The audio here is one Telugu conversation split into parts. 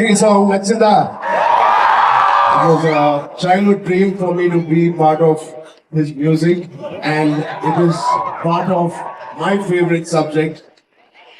King Song Nachinda. It was a childhood dream for me to be part of his music, and it is part of my favorite subject,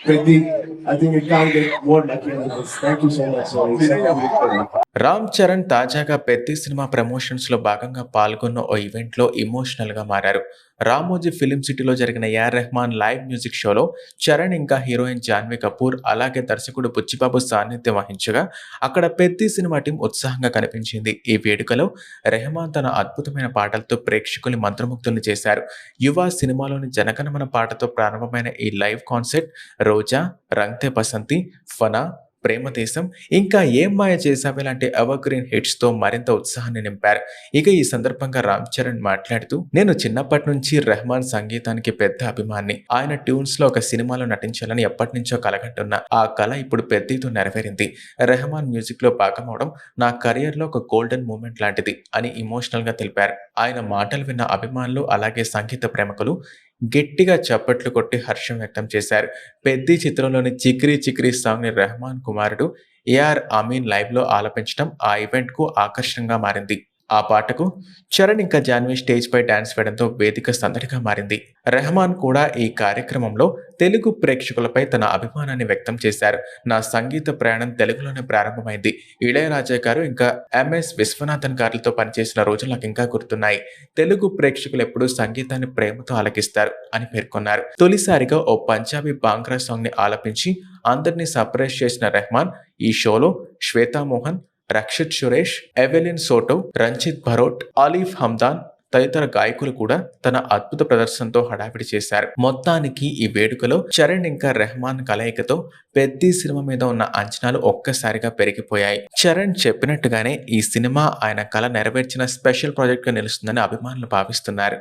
Pradeep. I think it can't get more lucky than. Thank you so much. Sorry. Ram Charan తాజాగా పెద్ది సినిమా ప్రమోషన్స్లో భాగంగా పాల్గొన్న ఓ ఈవెంట్లో ఇమోషనల్గా మారారు. రామోజీ ఫిలిం సిటీలో జరిగిన ఏఆర్ రెహమాన్ లైవ్ మ్యూజిక్ షోలో చరణ్ ఇంకా హీరోయిన్ జాన్వీ కపూర్ అలాగే దర్శకుడు బుచ్చిబాబు సాన్నిధ్యం వహించగా అక్కడ పెద్ద సినిమా టీం ఉత్సాహంగా కనిపించింది. ఈ వేడుకలో రెహమాన్ తన అద్భుతమైన పాటలతో ప్రేక్షకుల్ని మంత్రముగ్ధులు చేశారు. యువ సినిమాలోని జనగణమన పాటతో ప్రారంభమైన ఈ లైవ్ కాన్సర్ట్ రోజా రంగ్తే బసంతి ఫనా ప్రేమదేశం ఇంకా ఏం మాయ చేసావే లాంటి ఎవర్ గ్రీన్ హిట్స్తో మరింత ఉత్సాహాన్ని నింపారు. ఇక ఈ సందర్భంగా రామ్ చరణ్ మాట్లాడుతూ నేను చిన్నప్పటి నుంచి రెహమాన్ సంగీతానికి పెద్ద అభిమాని. ఆయన ట్యూన్స్లో ఒక సినిమాలో నటించాలని ఎప్పటి నుంచో కలగంటున్నా. ఆ కళ ఇప్పుడు పెద్దతో నెరవేరింది. రెహమాన్ మ్యూజిక్లో భాగమవడం నా కెరియర్లో ఒక గోల్డెన్ మూమెంట్ లాంటిది అని ఇమోషనల్గా తెలిపారు. ఆయన మాటలు విన్న అభిమానులు అలాగే సంగీత ప్రేమకులు గట్టిగా చప్పట్లు కొట్టి హర్షం వ్యక్తం చేశారు. పెద్ది చిత్రంలోని చిక్రీ చిక్రీ సాంగ్ని రెహమాన్ కుమారుడు ఏఆర్ అమీన్ లైవ్లో ఆలపించడం ఆ ఈవెంట్కు ఆకర్షణగా మారింది. ఆ పాటకు చరణ్ ఇంకా జాన్వి స్టేజ్ పై డాన్స్ వేయడంతో వేదిక సందడిగా మారింది. రెహమాన్ కూడా ఈ కార్యక్రమంలో తెలుగు ప్రేక్షకులపై తన అభిమానాన్ని వ్యక్తం చేశారు. నా సంగీత ప్రయాణం తెలుగులోనే ప్రారంభమైంది. ఇళయరాజా గారు ఇంకా ఎంఎస్ విశ్వనాథన్ గారులతో పనిచేసిన రోజులు నాకు ఇంకా గుర్తున్నాయి. తెలుగు ప్రేక్షకులు ఎప్పుడూ సంగీతాన్ని ప్రేమతో ఆలకిస్తారు అని పేర్కొన్నారు. తొలిసారిగా ఓ పంజాబీ బాంగ్రా సాంగ్ని ఆలపించి అందరినీ సర్ప్రైజ్ చేసిన రెహమాన్ ఈ షోలో శ్వేతామోహన్ రక్షిత్ సురేష్ ఎవెలిన్ సోటో రంజిత్ భరోట్ ఆలీఫ్ హమ్దాన్ తదితర గాయకులు కూడా తన అద్భుత ప్రదర్శనతో హడావిడి చేశారు. మొత్తానికి ఈ వేడుకలో చరణ్ ఇంకా రెహమాన్ కలయికతో పెద్ద సినిమా మీద ఉన్న అంచనాలు ఒక్కసారిగా పెరిగిపోయాయి. చరణ్ చెప్పినట్టుగానే ఈ సినిమా ఆయన కళ నెరవేర్చిన స్పెషల్ ప్రాజెక్ట్గా నిలుస్తుందని అభిమానులు భావిస్తున్నారు.